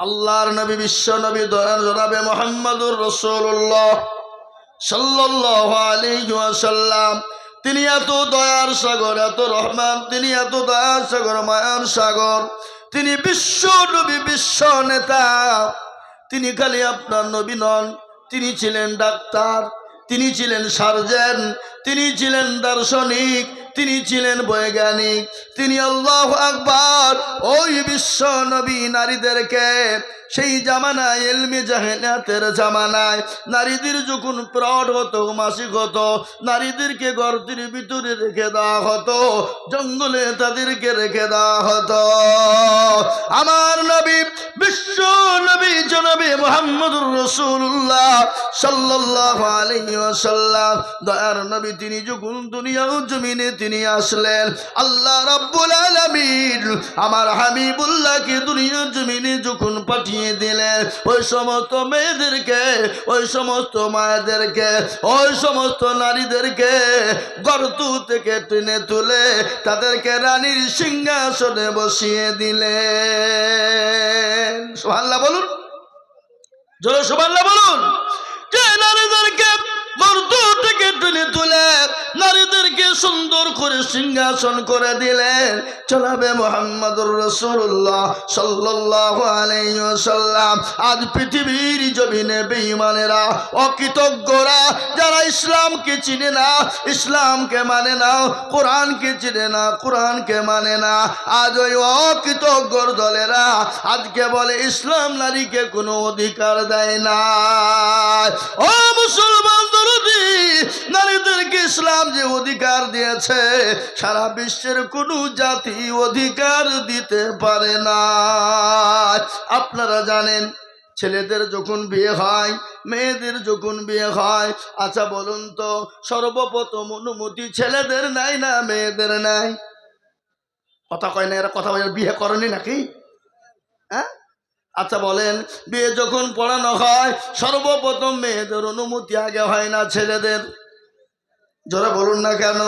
আল্লাহর নবী, বিশ্ব নবী দয়াল জনাবে মোহাম্মদুর রসুল্লাহ সাল্লাল্লাহু আলাইহি ওয়াসাল্লাম। তিনি এত দয়ার সাগর, এত রহমান, তিনি এত দয়ার সাগর, মায়ার সাগর। তিনি বিশ্ব নবী, বিশ্ব নেতা। তিনি খালি আপনার নবী নন, তিনি ছিলেন ডাক্তার, তিনি ছিলেন সার্জেন, তিনি ছিলেন দার্শনিক তিনি ছিলেন বৈজ্ঞানিক। তিনি আল্লাহ আকবার। ওই বিশ্ব নবী নারীদেরকে সেই জামানায় এলমি জাহেনাতের জামানায় নারীদের যখন প্রড হতো, মাসিক হতো, নারীদেরকে গর্তের ভিতরে রেখে দেওয়া হতো, জঙ্গলে তাদেরকে রেখে দেওয়া হতো। আমার নবী, বিশ্ব নবী, জনবী মোহাম্মদুর রসুল্লাহ সাল্লাল্লাহু আলাইহি ওয়াসাল্লাম। দয়ার নবী, তিনি যখন দুনিয়া জমিনে তিনি আসলেন, আল্লাহ রাব্বুল আলামিন আমার হাবিবুল্লাহকে দুনিয়া জমিনে যখন পাঠিয়ে দিলেন ওই সমস্ত মেয়েদেরকে, ওই সমস্ত মায়েদেরকে, ওই সমস্ত নারীদেরকে গর্ত থেকে টেনে তুলে তাদেরকে রানীর সিংহাসনে বসিয়ে দিলেন। সোহাল্লা বলুন। জোরে সোহাল্লা বলুন। যে নারীদেরকে সিংহাসন করে দিলেন। চলাবে মোহাম্মদুর রসুল্লাহ আলাইহি আজ পৃথিবীর জমিনে বেঈমানেরা, অকৃতজ্ঞরা, যারা ইসলামকে চিনে না, ইসলামকে মানে না, কোরআনকে চিনে না, কোরআনকে মানে না, আজ ওই অকৃতজ্ঞর দলেরা আজকে বলে, ইসলাম নারীকে কোনো অধিকার দেয় না ও ইসলাম যে অধিকার দিয়েছে, সারা বিশ্বের কোনো জাতি অধিকার দিতে পারে না। আপনারা জানেন, ছেলেদের যখন বিয়ে হয়, মেয়েদের যখন বিয়ে হয় আচ্ছা বলুন তো, সর্বপ্রথম অনুমতি ছেলেদের নাই না মেয়েদের নাই? কথা কয় না এরা কথা বলে, বিয়ে করেনি নাকি? হ্যাঁ? আচ্ছা বলেন, বিয়ে যখন পড়ানো হয়, সর্বপ্রথম মেয়েদের অনুমতি আগে হয় না ছেলেদের। যারা বলুন না কেন?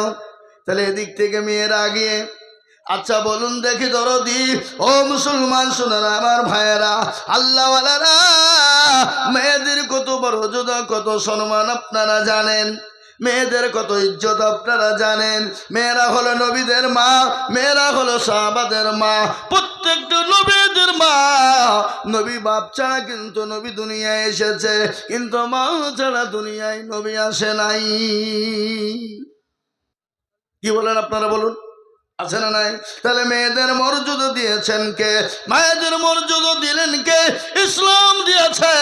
তাহলে এদিক থেকে মেয়েরা আগিয়ে আচ্ছা বলুন দেখি দরদি, ও মুসলমান শোনারা আমার ভাইয়েরা, আল্লাহওয়ালারা মেয়েদের কত বড় যোদা কত সম্মান আপনারা জানেন? মেয়েদের কত ইজ্জত আপনারা জানেন? মেয়েরা হলো নবীদের মা, মেয়েরা হলো সাহাবাদের মা, প্রত্যেকটা নবীদের মা। নবী বাপ ছাড়া কিন্তু নবী দুনিয়ায় এসেছে, কিন্তু মা ছাড়া দুনিয়ায় নবী আসে নাই। কি বলেন আপনারা বলুন? আছে না নাই? তাহলে মেয়েদের মর্যাদা দিয়েছেন কে? মায়েদের মর্যাদা দিলেন কে? ইসলাম দিয়েছে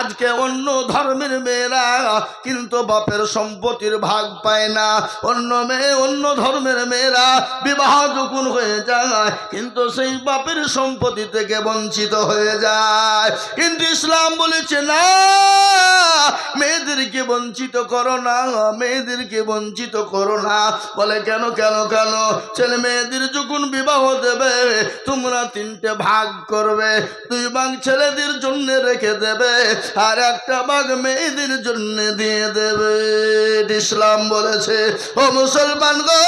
আজকে অন্য ধর্মের মেয়েরা কিন্তু বাপের সম্পত্তির ভাগ পায় না। অন্য মেয়ে, অন্য ধর্মের মেয়েরা বিবাহ যখন হয়ে যায়, কিন্তু সেই বাপের সম্পত্তি থেকে বঞ্চিত হয়ে যায়। কিন্তু ইসলাম বলেছে, না, মেয়েদেরকে বঞ্চিত করো না, মেয়েদেরকে বঞ্চিত করো না। বলে, কেন কেন কেন? ছেলে মেয়েদের যখন বিবাহ দেবে, তোমরা তিনটে ভাগ করবে। দুই ভাগ ছেলেদের জন্য রেখে দেবে। আর একটা ভাগ মেয়েদের জন্য দিয়ে দেবে। ইসলাম বলেছে। ও মুসলমান গো,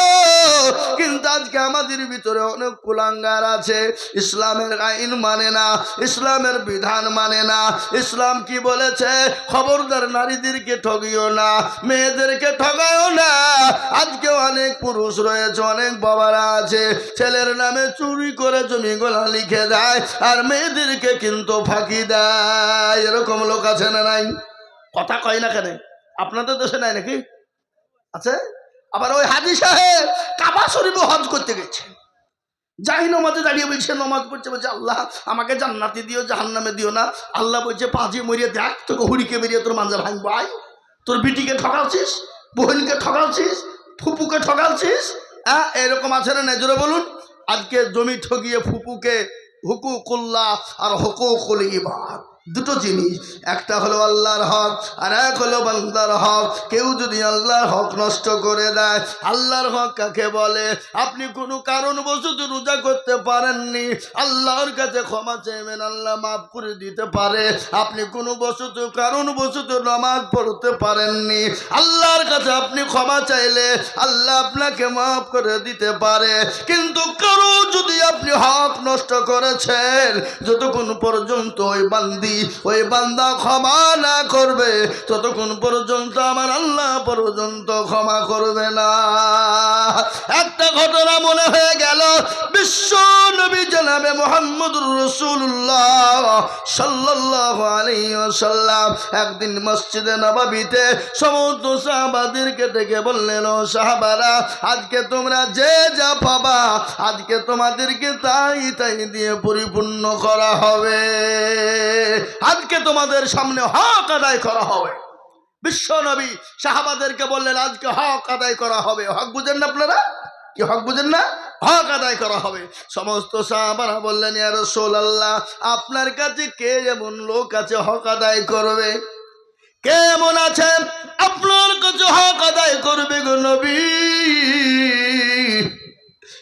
কিন্তু আজকে আমাদের ভিতরে অনেক কুলাঙ্গার আছে। ইসলামের আইন মানে না, ইসলামের বিধান মানে না। ইসলাম কি বলেছে? খবরদার নারীদেরকে ঠগিও না, মেয়েদেরকে ঠগায়ও না। আজকে অনেক পুরুষ রয়েছে, অনেক বাবারা আছে। ছেলের নামে চুরি করে জমিগুলা লিখে দেয়, আর মেয়েদেরকে কিন্তু ফাঁকি দেয়। এরকম লোক আছে না নাই? কথা কয় না কেন? আপনাদের দেশে নাই নাকি? আছে? আবার ওই হাজি সাহেব কাবা শরীফে হজ করতে গেছে। যাই নমাজে দাঁড়িয়ে বলছে, নমাজ পড়ছে, বলছে, আল্লাহ, আমাকে জান্নাতি দিও, জাহান্নামে দিও না। আল্লাহ বলছে পাঁচে মরিয়ে দেখ, তোকে হুড়িকে বেরিয়ে তোর মাঞ্জা ভাঙবো। আয়, তোর বিটিকে ঠকালছিস, বোহিনকে ঠকালছিস, ফুপুকে ঠকালছিস হ্যাঁ এরকম আছে না নেজরে বলুন। আজকে জমি ঠগিয়ে ফুপুকে হুকুকুল্লাহ আর হুকুকুল ইবাদ। দুটো জিনিস। একটা হলো আল্লাহর হক, আর এক হলো বান্দার হক। কেউ যদি আল্লাহর হক নষ্ট করে দেয়, আল্লাহর হক কাকে বলে? আপনি কোনো কারণ বশত রোজা করতে পারেননি, আল্লাহর কাছে ক্ষমা চাইবেন আল্লাহ মাফ করে দিতে পারে। আপনি কোনো বশত কারণ বশত নামাজ পড়তে পারেননি আল্লাহর কাছে আপনি ক্ষমা চাইলে আল্লাহ আপনাকে মাফ করে দিতে পারে। কিন্তু কারও যদি আপনি হক নষ্ট করেছেন, যতক্ষণ পর্যন্ত ওই বান্দি, ওই বান্দা ক্ষমা না করবে, ততক্ষণ পর্যন্ত আমার আল্লাহ পর্যন্ত ক্ষমা করবে না। একটা ঘটনা মনে হয়ে গেল, বিশ্ব নবী জানাবে মোহাম্মদুর রসুল্লাহ সাল্লাহ আলাইসাল্লাম একদিন মসজিদে নবাবিতে সমস্ত সাহাবাদেরকে ডেকে বললেন, ও সাহাবারা, আজকে তোমরা যে যা পাবা, আজকে তোমাদেরকে তাই তাই দিয়ে পরিপূর্ণ করা হবে। আজকে তোমাদের সামনে হক আদায় করা হবে। বিশ্ব নবী সাহাবাদেরকে বললেন, আজকে হক আদায় করা হবে। হক বুঝেন না আপনারা? কি হক বুঝেন না? হক আদায় করা হবে। সমস্ত সাহাবারা বললেন, ইয়া রাসূলুল্লাহ, আপনার কাছে কে এমন লোক আছে হক আদায় করবে? কে আছেন? আছে আপনার কাছে হক আদায় করবে গো নবী।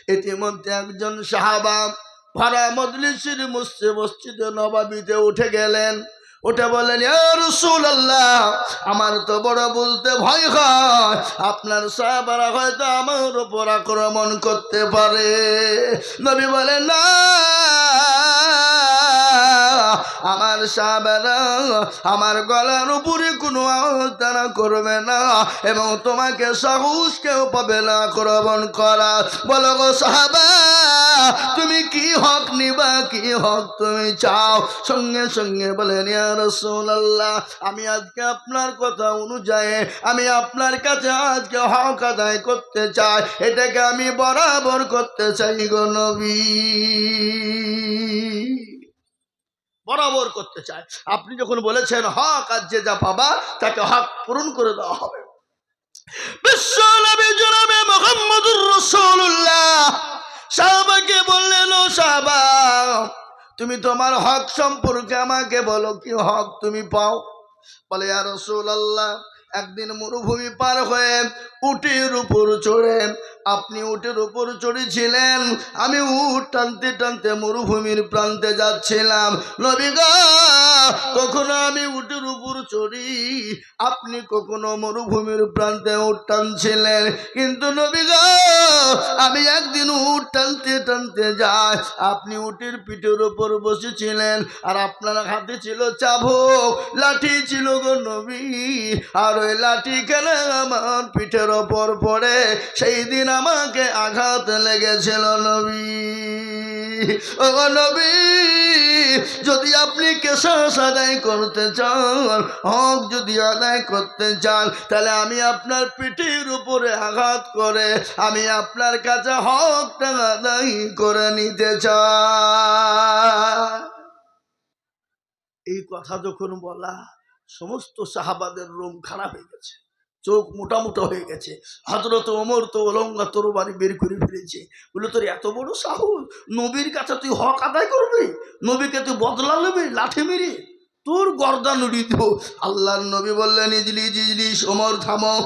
ইতিমধ্যে একজন সাহাবা ভাড়া মজলিসের মসজিদে মসজিদে নবাবিতে উঠে গেলেন। বললেন রসুল আল্লাহ আমার তো বড় বলতে ভয় হয়। আপনার সাহাবারা হয়তো আমার উপর আক্রমণ করতে পারে। নবী বলেন, না আমার সাহাবারা আমার গলার উপরে কোনো আহ্বান করবে না এবং তোমাকে সাহস কেউ পাবে না আক্রমণ করা। বলো গো তুমি কি হক নিবা, কি হক তুমি চাও? সঙ্গে সঙ্গে বলেন রাসূলুল্লাহ, আমি আজকে আপনার কথা অনুযায়ী, আমি আপনার কাছে আজকে হক আদায় করতে চাই। এটাকে আমি বরাবর করতে চাই গো নবী। বরাবর করতে চায়। আপনি যখন বলেছেন, হক আর যে যা পাবা, তাকে হক পূরণ করে দেওয়া হবে। বিশ্ব নবী জনাবে মোহাম্মদুর রাসূলুল্লাহ। সাহাবাকে বললেন, ও তুমি তোমার হক সম্পর্কে আমাকে বলো, কি হক তুমি পাও? বলে আর রাসূলুল্লাহ একদিন মরুভূমি পার হয়ে উটের উপর চড়ে, আপনি উটের উপর চড়েছিলেন, আমি উট টানতে টানতে মরুভূমির প্রান্তে যাচ্ছিলাম। নবিগা কখনো আমি উটের চড়ি আপনি কখনো মরুভূমির প্রান্তে উট টানছিলেন। কিন্তু নবিগা আমি একদিন উট টানতে টানতে যাই, আপনি উটের পিঠের উপর বসেছিলেন আর আপনার হাতে ছিল চাবুক, লাঠি ছিল গো নবী। আর ওই লাঠি খেলে আমার পিঠের ওপর পড়ে? সেই দিন আমাকে আঘাত লেগেছিল নবী। ও নবী, যদি আপনি কেশাস আদায় করতে চান হক যদি আদায় করতে চান, তাহলে আমি আপনার পিঠের উপরে আঘাত করে আমি আপনার কাছে হকটা আদায় করে নিতে চাই। এই কথা যখন বলা, সমস্ত সাহাবাদের রোম খারাপ হয়ে গেছে, চোখ মোটা মোটা হয়ে গেছে। হজরত ওমর তো অলঙ্গা তোর বাড়ি বের করে ফেলেছে। বলে, তোর এত বড় সাহস, নবীর কাছে তুই হক আদায় করবি? নবীকে তুই বদলা নেবে লাঠি মেরে? তোর গর্দা নুড়ি দেব। আল্লাহর নবী বললেন ইজলি ইজলি ওমর থামো।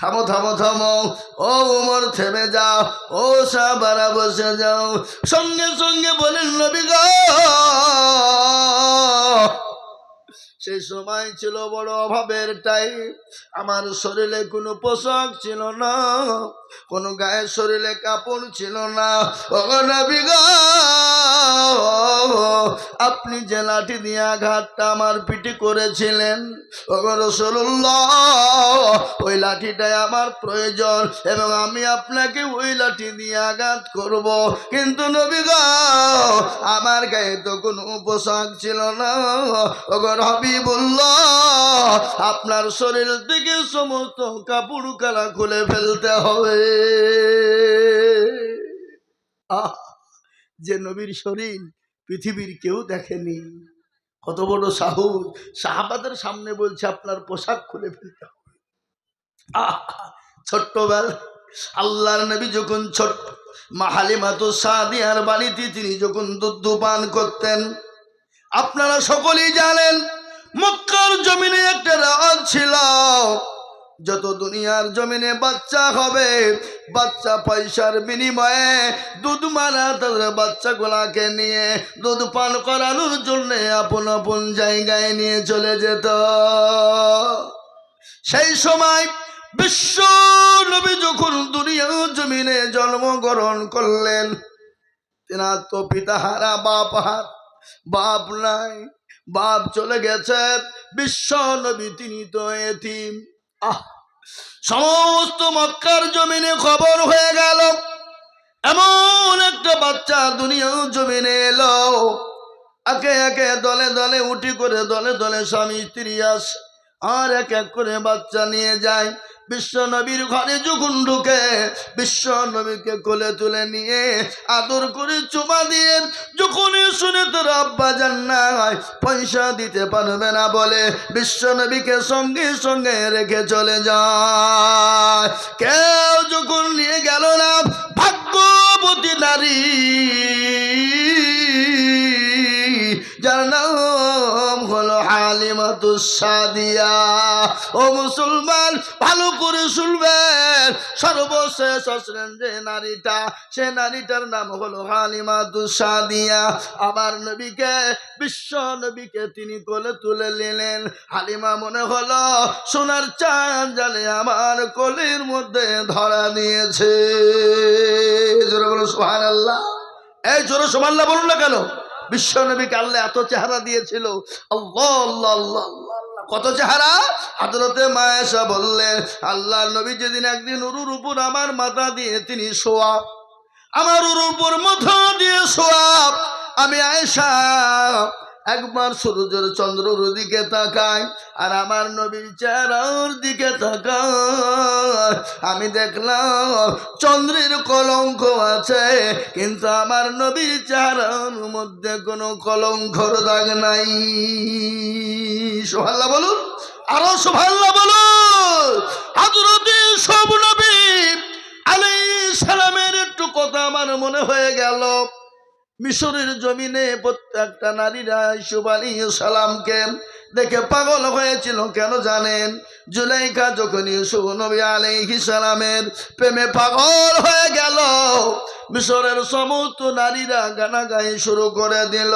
থামো থামো থামো। ও ওমর থেমে যাও। ও সাবারা বসে যাও। সঙ্গে সঙ্গে বলেন নবী গো। সেই সময় ছিল বড় অভাবের টাই আমার শরীরে কোনো পোশাক ছিল না। কোনো গায়ের শরীরে কাপড় ছিল না। ও নবী গো, আপনি যে লাঠি দিয়ে আঘাতটা আমার পিঠে করেছিলেন ওই লাঠিটাই আমার প্রয়োজন এবং আমি আপনাকে ওই লাঠি দিয়ে আঘাত করব। কিন্তু নবী আমার গায়ে তো কোনো পোশাক ছিল না। ওগর হাবিবুল্লাহ আপনার শরীর থেকে সমস্ত কাপড় কালা খুলে ফেলতে হবে। আহ, যে নবীর শরীর পৃথিবীর কেউ দেখেনি। কত বড় সাহস সাহাবাদের সামনে বলছে, আপনার পোশাক খুলে ফেলতে হবে। ছোট্টবেলা আল্লাহর নবী যখন ছোট্ট মাহালিমা তো সাদিয়ার বাড়িতে তিনি যখন দুধ পান করতেন, আপনারা সকলেই জানেন, মক্কার জমিনে একটা রাজ ছিল। যত দুনিয়ার জমিনে বাচ্চা হবে বাচ্চা পয়সার বিনিময়ে দুধ মারা তাদের বাচ্চাগুলাকে নিয়ে। দুধ পান করানোর জন্য আপন আপন জায়গায় নিয়ে চলে যেত। সেই সময় বিশ্ব নবী যখন দুনিয়া জমিনে জন্মগ্রহণ করলেন, তেনার তো পিতা হারা, বাপ হার, বাপ নাই, বাপ চলে গেছে। বিশ্ব নবী তিনি তো এতিম। আহ! সমস্ত মক্কার জমিনে খবর হয়ে গেল। এমন একটা বাচ্চা দুনিয়া জমিনে এলো। একে একে দলে দলে উঠি করে দলে দলে স্বামী স্ত্রী আসে আর এক এক করে বাচ্চা নিয়ে যায়। বিশ্ব নবীর ঘরে যখন ঢুকে, বিশ্ব নবীকে কোলে তুলে নিয়ে আদর করে চুমা দিয়ে যখনই শুনে তোর আব্বা জান্নায় পয়সা দিতে পারবে না বলে, বিশ্ব নবীকে সঙ্গে সঙ্গে রেখে চলে যায়। কেউ যখন নিয়ে গেল না, ভাগ্যবতী নারী। যার নাম হলো হালিমাতু সাদিয়া। ও মুসলমান, ভালো করে শুনবেন। সর্বশেষ আসলেন যে নারীটা, সে নারীটার নাম হলো হালিমাতু সাদিয়া। আবার নবীকে, বিশ্ব নবীকে তিনি কোলে তুলে নিলেন। হালিমা মনে হলো, সোনার চাঁদ জালে আমার কোলের মধ্যে ধরা দিয়েছে। জোরে বলো সোহান আল্লাহ এই জোরে সোহান্লাহ বলুন না কেন? বিশ্ব নবীকে আল্লাহ এত চেহারা দিয়েছিল আল্লাহ আল্লাহ আল্লাহ। কত চেহারা হাজরতে মায়েশা বললে আল্লাহ, নবী যেদিন একদিন উরুর উপর আমার মাথা দিয়ে তিনি শোয়া, আমার উরুর উপর মাথা দিয়ে শোয়া, আমি আয়েশা একবার সূর্যের চন্দ্রর দিকে তাকাই আর আমার নবীর চেহারার দিকে তাকাই। আমি দেখলাম চন্দ্রের কলঙ্ক আছে, কিন্তু আমার নবীর চেহারার মধ্যে কোনো কলঙ্কর দাগ নাই। সোহাল্লা বলুন, আরও সোহাল্লা বলুন। হাজরতে সব নবী আলাই সালামের একটু কথা আমার মনে হয়ে গেল। মিশরের জমিনে প্রত্যেকটা নারীরা ইসুফ আলী সালামকে দেখে পাগল হয়েছিল, কেন জানেন? জুলাইকা যখন ইউসুফ নবী আলাইহি সালামের প্রেমে পাগল হয়ে গেল, মিশরের সমস্ত নারীরা গানা গাই শুরু করে দিল,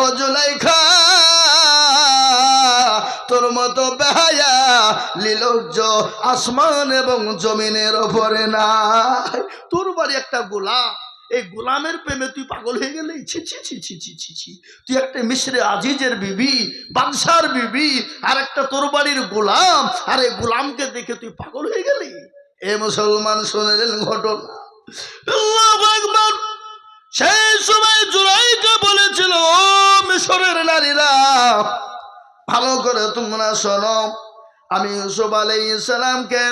ও জুলাইখা তোর মতো বেহায়া, লীলজ্জ, আসমান এবং জমিনের ওপরে নাই। তোর বাড়ি একটা গোলাপ এই গোলামের প্রেমে তুই পাগল হয়ে গেলে? ছি ছি ছি ছি ছি ছি ছি। তুই একটা মিশ্রে আজিজের বিবি, বাদশার বিবি, আর একটা তোর বাড়ির গোলাম। আর এই গোলামকে দেখে তুই পাগল হয়ে গেলি? এ মুসলমান, শুনেলেন ঘটনা। সেই সময় জুলাইকে বলেছিল, ও মিশরের নারীরা, ভালো করে তোমরা শোনো। আমি ইউসুফ আলাইহিস সালামকে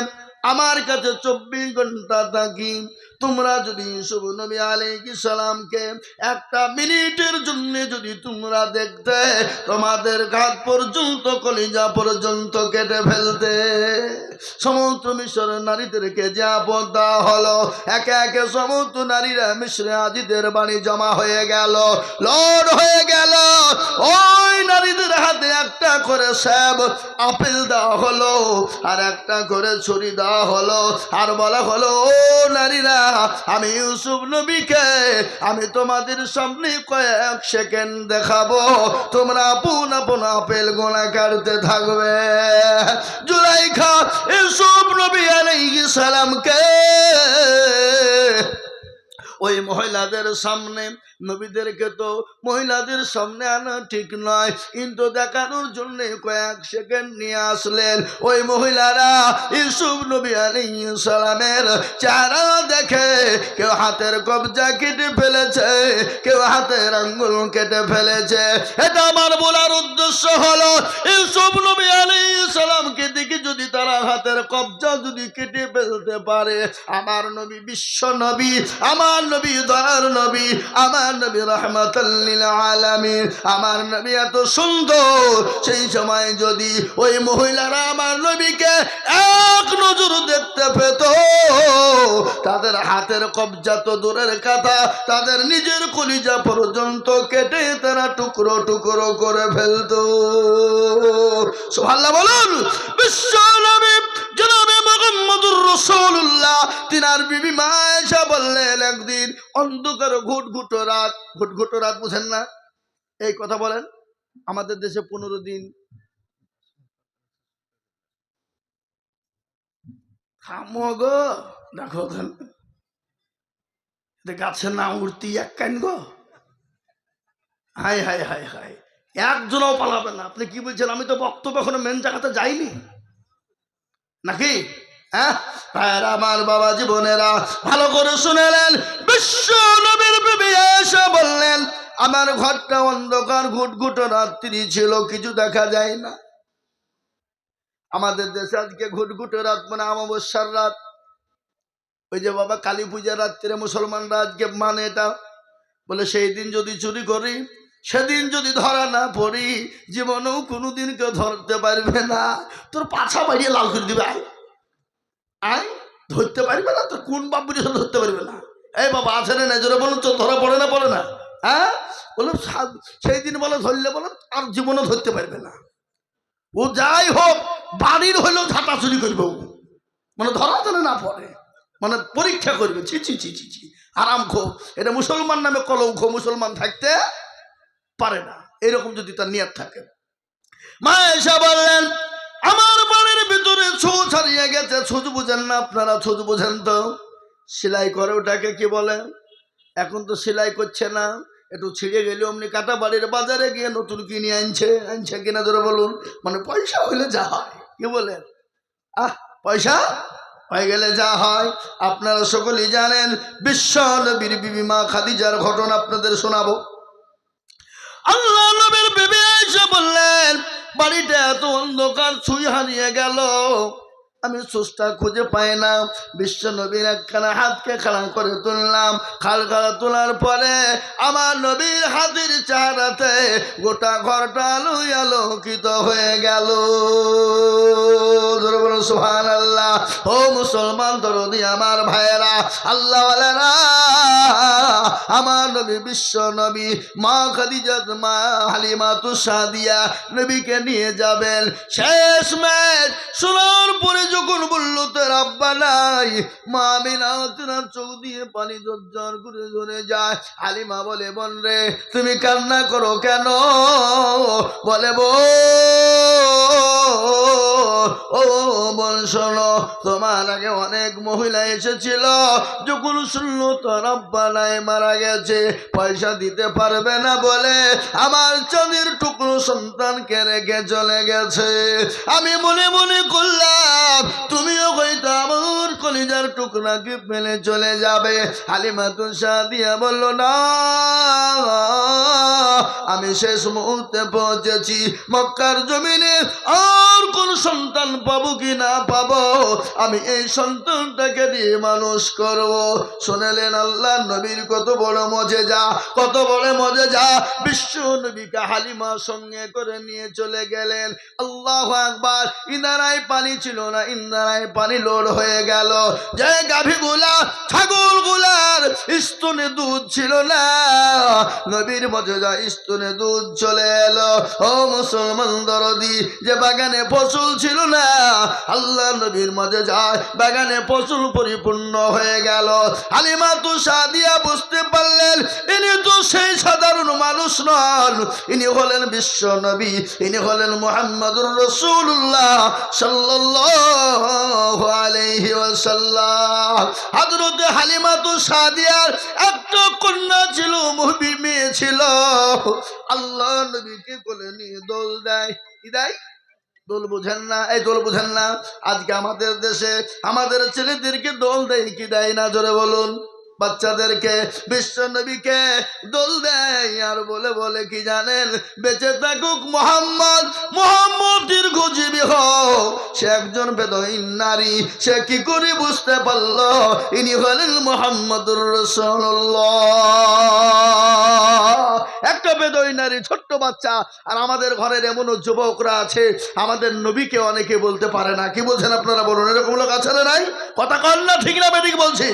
আমার কাছে চব্বিশ ঘণ্টা থাকি। তোমরা যদি ইউসুফ নবী আলাইহিস সালামকে একটা মিনিটের জন্য যদি তোমরা দেখতে, তোমাদের ঘাট পর্যন্ত, কলিজা পর্যন্ত কেটে ফেলতে। সমস্ত মিশরের নারীদেরকে যে আপদ হলো, একে একে সমস্ত নারীরা মিশ্রে আজিদের বাণী জমা হয়ে গেল, লড় হয়ে গেল। ওই নারীদের হাতে একটা করে স্যাব আপেল দেওয়া হলো, আর একটা করে ছুরি দেওয়া হলো, আর বলা হলো, ও নারীরা আমি ইউসুফ নবীকে, আমি তোমাদের সামনে কয়েক সেকেন্ড দেখাবো। তোমরা আপন আপন আপেল গোনা কাটতে থাকবে। জুলাইখা ইউসুফ নবী আলাইহিস সালামকে ওই মহিলাদের সামনে নবীদেরকে তো মহিলাদের সামনে আনা ঠিক নয়। কিন্তু দেখানোর জন্য কয়েক সেকেন্ড নিয়ে আসলেন। ওই মহিলারা ইসুফ নবী আলাইহিস সালামের চেহারা দেখে কেউ হাতের কবজা কেটে ফেলেছে, কেউ হাতের আঙ্গুল কেটে ফেলেছে। এটা আমার বলার উদ্দেশ্য হলো ইসুফ নবী আলাইহিস সালামকে দেখে যদি তারা হাতের কবজা যদি কেটে ফেলতে পারে, আমার নবী বিশ্ব নবী, আমার নবী দয়ার নবী, আমার আমার নবী এত সুন্দর। সেই সময় যদি ওই মহিলারা আমার নবীকে এক নজর দেখতে পেত, তাদের হাতের কবজা তো দূরের কথা, তাদের নিজের কলিজা পর্যন্ত কেটে তারা টুকরো টুকরো করে ফেলতো। সোহাল্লা বলুন, বিশ্ব নবী রসুল্লাহ তিনার বিবি মায়েশা বললেন, একদিন অন্ধকার ঘুট ঘুটো রাত। ঘুট ঘুটো রাত বুঝেন না? এই কথা বলেন, আমাদের দেশে পনেরো দিন থামো গো, দেখো গাছের নাম উঠতি এক কান গো। হাই হাই হাই হাই একজনও পালাবে না। আপনি কি বলছেন? আমি তো বক্তব্য এখনও মেন জায়গাতে যাইনি। নাকি? হ্যাঁ? আমার বাবা জীবনেরা ভালো করে শুনেলেন। বিশ্ব নবীর এসে বললেন, আমার ঘরটা অন্ধকার, ঘুটঘুট রাত্রি ছিল, কিছু দেখা যায় না। আমাদের দেশে আজকে ঘুটঘুটে রাত মানে অমাবস্যার রাত। ওই যে বাবা কালী পূজার রাত্রে মুসলমানরা আজকে মানে এটা। বলে, সেই দিন যদি চুরি করি, সেদিন যদি ধরা না পড়ি, জীবনেও কোনোদিন কেউ ধরতে পারবে না। তোর পাছা বাড়িয়ে লাল করে দিবে আয় ধরতে পারবে না তোর কোন বাপ বুঝে ধরতে পারবে না? এই বাবা আছে না নজরে বলুন তো, ধরা পড়ে না পড়ে না? হ্যাঁ? বলো সেই দিন বলো, ধরলে বলো, আর জীবনও ধরতে পারবে না। ও যাই হোক, বাড়ির হইলেও ঝাঁটা চুরি করবে ও। মানে ধরা যেন না পড়ে। মানে পরীক্ষা করবে, ছি ছি ছি ছি ছি। আরাম খো এটা মুসলমান নামে কলঙ্ক মুসলমান থাকতে পারে না। এরকম যদি তার নিয়ত থাকে। মা এসে বললেন আমার বাড়ির ভিতরে ছুঁচ হারিয়ে গেছে, ছুঁচ বুঝেন না আপনারা, ছুঁচ বুঝেন তো। সেলাই করে ওটাকে কি বলে? এখন তো সেলাই করছে না, একটু ছিঁড়ে গেলে অমনি কাটা বাড়ির বাজারে গিয়ে নতুন কিনে আনছে আনছে কিনা ধরে বলুন মানে পয়সা হইলে যা হয়, কি বলেন? আহ, পয়সা হয়ে গেলে যা হয়। আপনারা সকলেই জানেন বিশ্ব নবীর বিবি মা খাদিজার ঘটনা আপনাদের শোনাবো। আল্লাহ নবীর বিবি বললেন বাড়িটা এত অন্ধকার ছুঁই হারিয়ে গেল। আমি সুস্থা খুঁজে পাই না। বিশ্ব নবীর একখানা হাতকে খাড়া করে তুললাম। খাল খাড়া তোলার পরে আমার নবীর হাতের চারাতে গোটা ঘরটা আলো আলোকিত হয়ে গেল। সুহান আল্লাহ ও মুসলমান, দরদি আমার ভাইয়েরা, আল্লাহ আমার নবী বিশ্ব নবী, মা খাদিজাত, মা হালিমা তুষাদিয়া নবীকে নিয়ে যাবেন। শেষ ম্যাচ শোনার পরে যখন বলল, তার আব্বা নাই, মা মিনা তেনার চোখ দিয়ে পানি জর্জর করে ধরে যায়। হালিমা বলে বল রে, তুমি কান্না করো কেন? বলে বো ও, বোন, শোনো, তোমার আগে অনেক মহিলা এসেছিল। যখন শুনলো তোর আব্বা নাই মারা গেছে, পয়সা দিতে পারবে না বলে আমার চাঁদের টুকরো সন্তানকে রেখে চলে গেছে। আমি মনে মনে করলাম কলিজার টুকরাকে ফেলে চলে যাবে। হালিমা তুষা দিয়া বলল, না, আমি শেষ মুহূর্তে পৌঁছেছি। মক্কার জমিনে আর কোন সন্তান পাবো কি না পাবো? আমি এই সন্তানটাকে দিয়ে মানুষ করব। শুনেলেন আল্লাহ নবীর কত বড় মজে যা কত বড় মজে যা বিশ্ব নবীকে হালিমা সঙ্গে করে নিয়ে চলে গেলেন। আল্লাহ একবার ইন্দারায় পানি ছিল না ইন্দারায় পানি লোড হয়ে গেল। যে গাভীগুলা স্তনে দুধ ছিল না। নবীর স্তনে দুধ চলে এলো। ও মুসলমান দরদি, যে বাগানে ফসল ছিল না, আল্লাহ নবীর যায় বাগানে ফসল পরিপূর্ণ হয়ে গেল। হালিমা তো সাদিয়া বুঝতে পারলেন, ইনি তো সেই সাধারণ মানুষ নন। ইনি হলেন বিশ্ব নবী, ইনি হলেন মোহাম্মদুর রসুল্লাহ আলাইহি ছিল আল্লাহ দোল দেয়। কি দোল বুঝেন না? এই দোল বুঝেন না? আজকে আমাদের দেশে আমাদের ছেলেদেরকে দোল দেয়, কি দেয় না? জোরে বলুন। বাচ্চাদেরকে বিশ্ব নবীকে দোল দেয় আর বলে বলে কি জানেন? বেঁচে থাকুক মোহাম্মদ মোহাম্মদ দীর্ঘজীবী হোক। সে একজন বেদহীন নারী, সে কি করে বুঝতে পারল? ইনি হলেন মোহাম্মদুর একটা বেদই নারী, ছোট্ট বাচ্চা, আর আমাদের ঘরের এমনও যুবকরা আছে, আমাদের নবীকে অনেকে বলতে পারে না। কি বলছেন আপনারা বলুন? এরকম লোক আছে না নাই? কথা কন না, ঠিক না বেদিক বলছি।